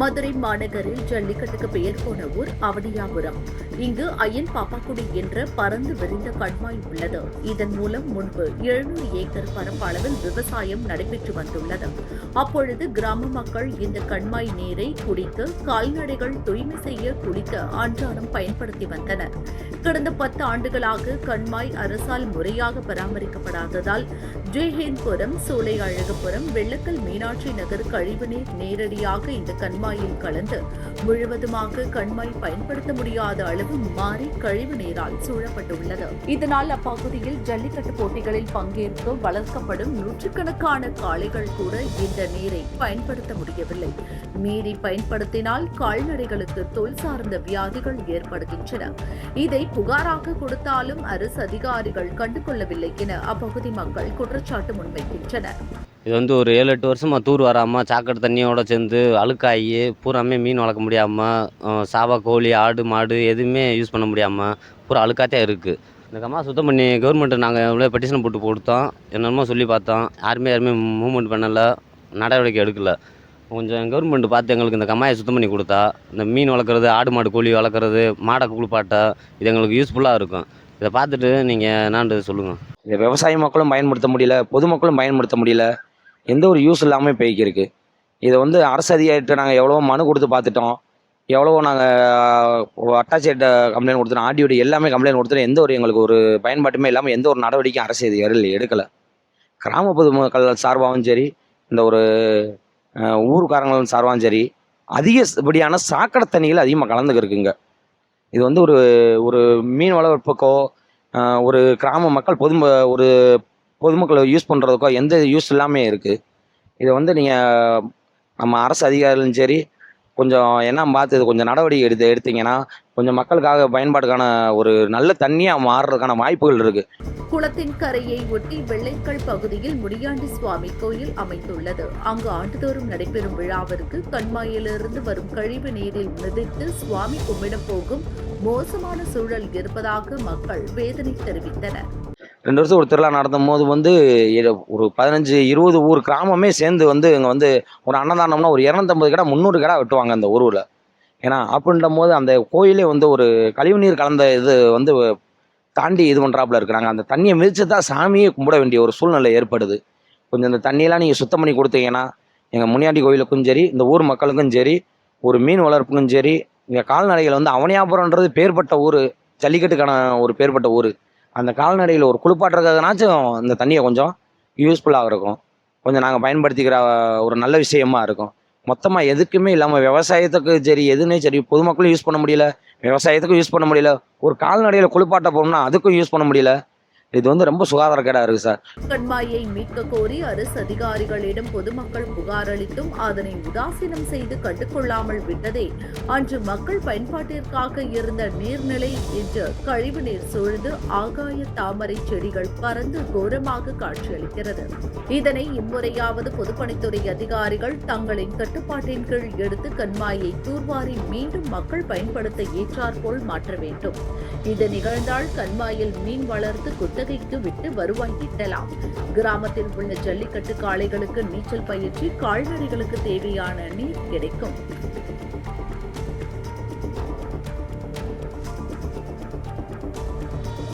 மதுரை மாநகரில் ஜல்லிக்கட்டுக்கு பெயர் போன ஊர் அவனியாபுரம். இங்கு ஐயன் பாப்பாக்குடி என்ற பறந்து விரிந்த கண்மாய் உள்ளது. இதன் மூலம் முன்பு எழுநூறு ஏக்கர் பரப்பளவில் விவசாயம் நடைபெற்று வந்துள்ளது. அப்பொழுது கிராம மக்கள் இந்த கண்மாய் நீரை குடித்து கால்நடைகள் தூய்மை செய்ய குளிக்க அன்றாடம் பயன்படுத்தி வந்தனர். கடந்த பத்து ஆண்டுகளாக கண்மாய் அரசால் முறையாக பராமரிக்கப்படாததால் ஜெய்ஹிந்த்புரம் சூளை அழகுபுரம் வெள்ளக்கல் மீனாட்சி நகர் கழிவுநீர் நேரடியாக இந்த கண்மாய் கண்மாயில் கலந்து முழுவதுமாக கண்மாய் பயன்படுத்த முடியாத அளவு மாறி கழிவு நீரால் சூழப்பட்டுள்ளது. இதனால் அப்பகுதியில் ஜல்லிக்கட்டு போட்டிகளில் பங்கேற்க வளர்க்கப்படும் நூற்றுக்கணக்கான காளைகள் கூட இந்த நீரை பயன்படுத்த முடியவில்லை. மீறி பயன்படுத்தினால் கால்நடைகளுக்கு தொல் சார்ந்த வியாதிகள் ஏற்படுகின்றன. இதை புகாராக கொடுத்தாலும் அரசு அதிகாரிகள் கண்டுகொள்ளவில்லை என அப்பகுதி மக்கள் குற்றச்சாட்டு முன்வைக்கின்றனர். இது வந்து ஒரு ஏழு எட்டு வருஷமாக தூர் வராமல் சாக்கடை தண்ணியோட சேர்ந்து அழுக்காகி பூராமே மீன் வளர்க்க முடியாமல் சாவா கோழி ஆடு மாடு எதுவுமே யூஸ் பண்ண முடியாமல் பூரா அழுக்காத்தே இருக்குது இந்த கம்மா சுத்தம் பண்ணி கவர்மெண்ட்டு நாங்கள் எவ்வளோ பெட்டிஷன் போட்டு கொடுத்தோம். என்னென்னமோ சொல்லி பார்த்தோம். யாருமே யாருமே மூவ்மெண்ட் பண்ணலை. நடவடிக்கை எடுக்கலை. கொஞ்சம் கவர்மெண்ட் பார்த்து எங்களுக்கு இந்த கம்மாயை சுத்தம் பண்ணி கொடுத்தா இந்த மீன் வளர்க்குறது ஆடு மாடு கோழி வளர்க்குறது மாடை குளிப்பாட்ட இது எங்களுக்கு யூஸ்ஃபுல்லாக இருக்கும். இதை பார்த்துட்டு நீங்கள் என்னான்றது சொல்லுங்கள் இதை விவசாய மக்களும் பயன்படுத்த முடியல பொதுமக்களும் பயன்படுத்த முடியல. எந்த ஒரு யூஸ் இல்லாமல் போய்க்கிருக்கு. இதை வந்து அரசு அதிகாரிகிட்ட நாங்கள் எவ்வளவோ மனு கொடுத்து பார்த்துட்டோம். எவ்வளவோ நாங்கள் அட்டாச்சேட் கம்ப்ளைண்ட் கொடுத்துட்டோம். ஆடியோட எல்லாமே கம்ப்ளைண்ட் கொடுத்துட்டோம். எந்த ஒரு எங்களுக்கு ஒரு பயன்பாட்டுமே இல்லாமல் எந்த ஒரு நடவடிக்கையும் அரசு அதிகாரிகள் எடுக்கலை. கிராம பொதுமக்கள் சார்பாகவும் சரி இந்த ஒரு ஊருக்காரங்களும் சார்பாகவும் சரி அதிகப்படியான சாக்கடை தண்ணிகள் அதிகமாக கலந்துக்கிருக்குங்க. இது வந்து ஒரு ஒரு மீன் வளர்ப்புக்கோ ஒரு கிராம மக்கள் பொது ஒரு பொதுமக்களை யூஸ் பண்ணுறதுக்கோ எந்த யூஸ் இல்லாமல் இருக்குது இதை வந்து நீங்கள் நம்ம அரசு அதிகாரிகளும் சரி கொஞ்சம் என்ன பார்த்து இது கொஞ்சம் நடவடிக்கை எடுத்து எடுத்தீங்கன்னா கொஞ்சம் மக்களுக்காக பயன்பாடுக்கான ஒரு நல்ல தண்ணியாக மாறுறதுக்கான வாய்ப்புகள் இருக்குது குளத்தின் கரையை ஒட்டி வெள்ளைக்கல் பகுதியில் முடியாண்டி சுவாமி கோயில் அமைந்துள்ளது. அங்கு ஆண்டுதோறும் நடைபெறும் விழாவிற்கு கண்மாயிலிருந்து வரும் கழிவு நீரில் மிதித்து சுவாமி கும்பிட போகும் மோசமான சூழல் இருப்பதாக மக்கள் வேதனை தெரிவித்தனர். ரெண்டு வருஷம் ஒரு திருவிழா நடத்தும் போது வந்து ஒரு பதினஞ்சு இருபது ஊர் கிராமமே சேர்ந்து வந்து இங்கே வந்து ஒரு அன்னதானம்னா ஒரு இரநூத்தம்பது கடை முந்நூறு கடை வெட்டுவாங்க அந்த ஊரில். ஏன்னா அப்படின்ற போது அந்த கோயிலே வந்து ஒரு கழிவுநீர் கலந்த இது வந்து தாண்டி இது பண்ணுறாப்புல இருக்கிறாங்க. அந்த தண்ணியை மிதிச்சு தான் சாமியே கும்பிட வேண்டிய ஒரு சூழ்நிலை ஏற்படுது. கொஞ்சம் இந்த தண்ணியெல்லாம் நீங்கள் சுத்தம் பண்ணி கொடுத்தீங்கன்னா எங்கள் முனியாண்டி கோயிலுக்கும் சரி இந்த ஊர் மக்களுக்கும் சரி ஒரு மீன் வளர்ப்புக்கும் சரி இங்கே கால்நடைகள் வந்து அவனியாபுரம்ன்றது பேர்பட்ட ஊர் ஜல்லிக்கட்டுக்கான ஒரு பேர்பட்ட ஊர். அந்த கால்நடையில் ஒரு குளிப்பாட்டுறதுனாச்சும் அந்த தண்ணியை கொஞ்சம் யூஸ்ஃபுல்லாக இருக்கும். கொஞ்சம் நாங்கள் பயன்படுத்திக்கிற ஒரு நல்ல விஷயமா இருக்கும். மொத்தமாக எதுக்குமே இல்லாமல் விவசாயத்துக்கு சரி எதுனே சரி பொதுமக்களும் யூஸ் பண்ண முடியல. விவசாயத்துக்கும் யூஸ் பண்ண முடியல. ஒரு கால்நடையில் குளிப்பாட்ட போகணும்னா அதுக்கும் யூஸ் பண்ண முடியல. இது வந்து ரொம்ப சுகாதாரக்கேடாக இருக்கு சார். கண்மாயை மீட்க கோரி அரசு அதிகாரிகளிடம் பொதுமக்கள் புகார் அளித்தும் அதனை உதாசீனம் செய்து கண்டுகொள்ளாமல் விட்டதே. அன்று மக்கள் பயன்பாட்டிற்காக இருந்த நீர்நிலை என்று கழிவு நீர் சூழ்ந்து ஆகாய தாமரை செடிகள் பறந்து கோரமாக காட்சியளிக்கிறது. இதனை இம்முறையாவது பொதுப்பணித்துறை அதிகாரிகள் தங்களின் கட்டுப்பாட்டின் கீழ் எடுத்து கண்மாயை தூர்வாரி மீண்டும் மக்கள் பயன்படுத்த ஏற்றாற்போல் மாற்ற வேண்டும். இது நிகழ்ந்தால் கண்மாயில் மீன் வளர்த்து குத்து குத்தகைக்கு விட்டு வருவாய் ஈட்டலாம் கிராமத்தில் உள்ள ஜல்லிக்கட்டு காளைகளுக்கு நீச்சல் பயிற்சி கால்நடைகளுக்கு தேவையான நீர் கிடைக்கும்.